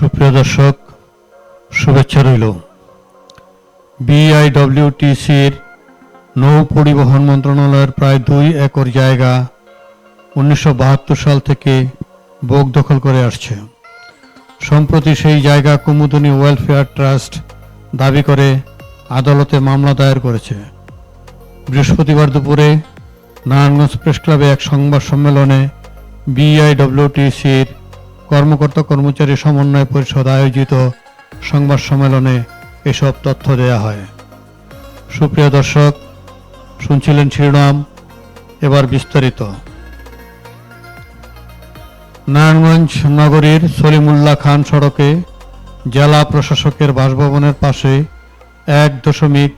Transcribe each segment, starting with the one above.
সুপ্রিয় দর্শক, শুভেচ্ছা রইল। বিআইডব্লিউটিসির নৌ পরিবহন মন্ত্রণালয়ের প্রায় দুই একর জায়গা উনিশশো বাহাত্তর সাল থেকে বোক দখল করে আসছে। সম্প্রতি সেই জায়গা কুমুদনী ওয়েলফেয়ার ট্রাস্ট দাবি করে আদালতে মামলা দায়ের করেছে। বৃহস্পতিবার দুপুরে নারায়ণগঞ্জ প্রেস ক্লাবে এক সংবাদ সম্মেলনে বিআইডব্লিউটিসির কর্মকর্তা কর্মচারী সমন্বয় পরিষদ আয়োজিত সংবাদ সম্মেলনে এসব তথ্য দেয়া হয়। সুপ্রিয় দর্শক, শুনছিলেন শিরোনাম, এবার বিস্তারিত। নারায়ণগঞ্জ নগরীর সলিমুল্লাহ খান সড়কে জেলা প্রশাসকের বাসভবনের পাশে এক দশমিক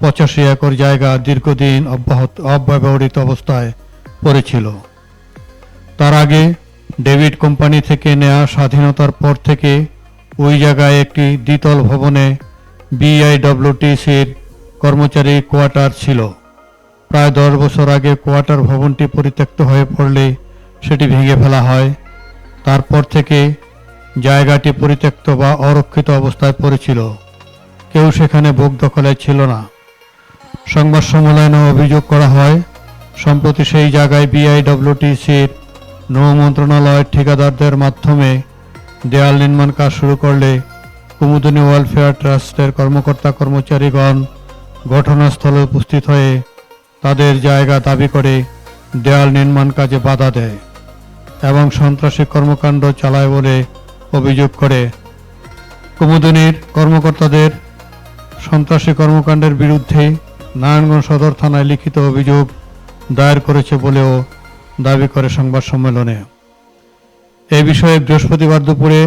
পঁচাশি একর জায়গা দীর্ঘদিন অব্যাহত অব্যবহৃত অবস্থায় পড়েছিল। তার আগে ডেভিড কোম্পানি থেকে নেওয়া স্বাধীনতার পর থেকে ওই জায়গায় একটি দ্বিতল ভবনে বিআইডব্লিউটিসির কর্মচারী কোয়ার্টার ছিল। প্রায় দশ বছর আগে কোয়ার্টার ভবনটি পরিত্যক্ত হয়ে পড়লে সেটি ভেঙে ফেলা হয়। তারপর থেকে জায়গাটি পরিত্যক্ত বা অরক্ষিত অবস্থায় পড়েছিল। কেউ সেখানে ভোগ দখলে ছিল না। সংবাদ সম্মেলনে অভিযোগ করা হয়, সম্প্রতি সেই জায়গায় বিআইডব্লিউটিসির নৌ মন্ত্রণালয়ের ঠিকাদারদের মাধ্যমে দেয়াল নির্মাণ কাজ শুরু করলে কুমুদিনী ওয়েলফেয়ার ট্রাস্টের কর্মকর্তা কর্মচারীগণ ঘটনাস্থলে উপস্থিত হয়ে তাদের জায়গা দাবি করে দেয়াল নির্মাণ কাজে বাধা দেয় এবং সন্ত্রাসী কর্মকাণ্ড চালায় বলে অভিযোগ করে। কুমুদিনীর কর্মকর্তাদের সন্ত্রাসী কর্মকাণ্ডের বিরুদ্ধে নারায়ণগঞ্জ সদর থানায় লিখিত অভিযোগ দায়ের করেছে বলেও দাবি করে সংবাদ সম্মেলনে। এ বিষয়ে বৃহস্পতিবার দুপুরে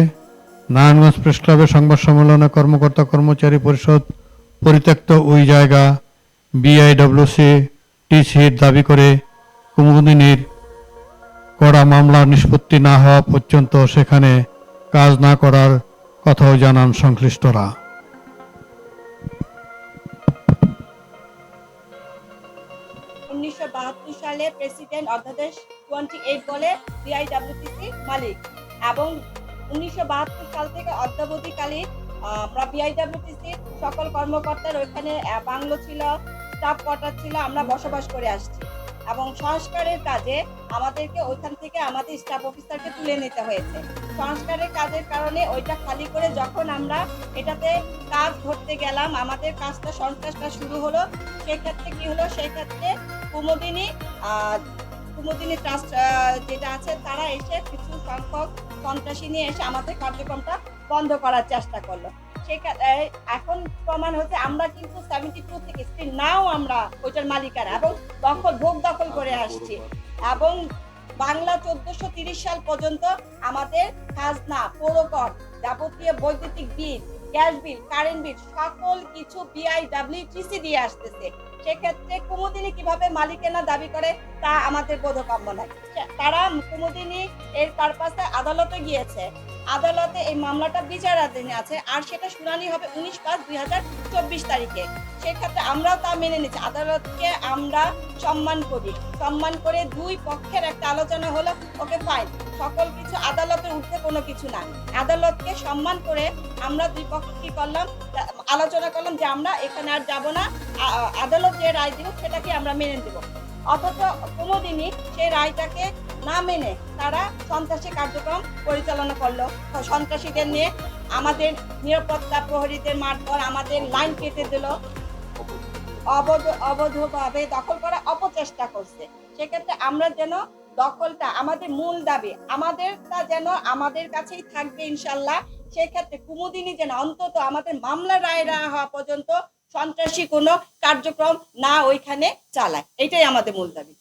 নারায়ণগঞ্জ প্রেস ক্লাবের সংবাদ সম্মেলনে কর্মকর্তা কর্মচারী পরিষদ পরিত্যক্ত ওই জায়গা বিআইডব্লিউসি টিসির দাবি করে কুমুদিনীর করা মামলার নিষ্পত্তি না হওয়া পর্যন্ত সেখানে কাজ না করার কথাও জানান সংশ্লিষ্টরা। উনিশশো বাহাত্তর সালে প্রেসিডেন্ট অধ্যাদেশ টোয়েন্টি এইট বলে বিআইডব্লিউটিসি মালিক এবং উনিশশো বাহাত্তর সাল থেকে অদ্যাবধিকালীন আহ, আমরা সকল কর্মকর্তার ওইখানে বাংলো ছিল স্টাফ কোয়ার্টার ছিল আমরা বসবাস করে আসছি। এবং সংস্কারের কাজে আমাদেরকে ওইখান থেকে আমাদের স্টাফ অফিসারকে তুলে নিতে হয়েছে। সংস্কারের কাজের কারণে ওইটা খালি করে যখন আমরা এটাতে কাজ ধরতে গেলাম, আমাদের কাজটা সন্ত্রাসটা শুরু হলো, সেক্ষেত্রে কি হলো? সেক্ষেত্রে কুমোদিনী কুমুদিনী ট্রাস্ট যেটা আছে, তারা এসে কিছু সংখ্যক সন্ত্রাসী নিয়ে এসে আমাদের কার্যক্রমটা বন্ধ করার চেষ্টা করল। এখন প্রমাণ হচ্ছে আমরা কিন্তু সেভেন্টি টু থেকে স্টিল নাও আমরা ওইটার মালিকারা এবং দখল, ভোগ দখল করে আসছি। এবং বাংলা চোদ্দশো তিরিশ সাল পর্যন্ত আমাদের খাজনা পৌরকর যাবতীয় বৈদ্যুতিক বিল গ্যাস বিল, কারেন্ট বিল, সকল কিছু বিআইডব্লিউটিসি দিয়ে আসতেছে। সেক্ষেত্রে কুমুদিনী কীভাবে মালিকানা দাবি করে, তা আমাদের বোধগম্য নয়। তারা কুমুদিনী এর পারপাসে আদালতে গিয়েছে। আদালতে এই মামলাটা বিচারাধীন আছে, আর সেটা শুনানি হবে উনিশ পাঁচ দুই হাজার চব্বিশ তারিখে। সেক্ষেত্রে আমরাও তা মেনে নিচ্ছি। আদালতকে আমরা সম্মান করি। সম্মান করে দুই পক্ষের একটা আলোচনা হলো, ওকে ফাইন সকল কিছু আদালতের কোনো কিছু না। আদালতকে সম্মান করে আমরা দুই পক্ষ কি করলাম, আলোচনা করলাম যে আমরা এখানে আর যাব না আদালত যে রায় দিব সেটাকে আমরা মেনে দেব অথচ কোনোদিনই সেই রায়টাকে না মেনে তারা সন্ত্রাসী কার্যক্রম পরিচালনা করল। সন্ত্রাসীদের নিয়ে আমাদের নিরাপত্তা প্রহরীদের মারধর আমাদের লাইন কেটে দিল। অবধ, অবৈধভাবে দখল করা অপচেষ্টা করছে। সেক্ষেত্রে আমরা যেন দখলটা আমাদের মূল দাবি। আমাদেরটা যেন আমাদের কাছেই থাকবে ইনশাল্লাহ। সেক্ষেত্রে কুমুদিনী যেন অন্তত আমাদের মামলা রায় না হওয়া পর্যন্ত সন্ত্রাসী কোনো কার্যক্রম না ওইখানে চালায়। এটাই আমাদের মূল দাবি।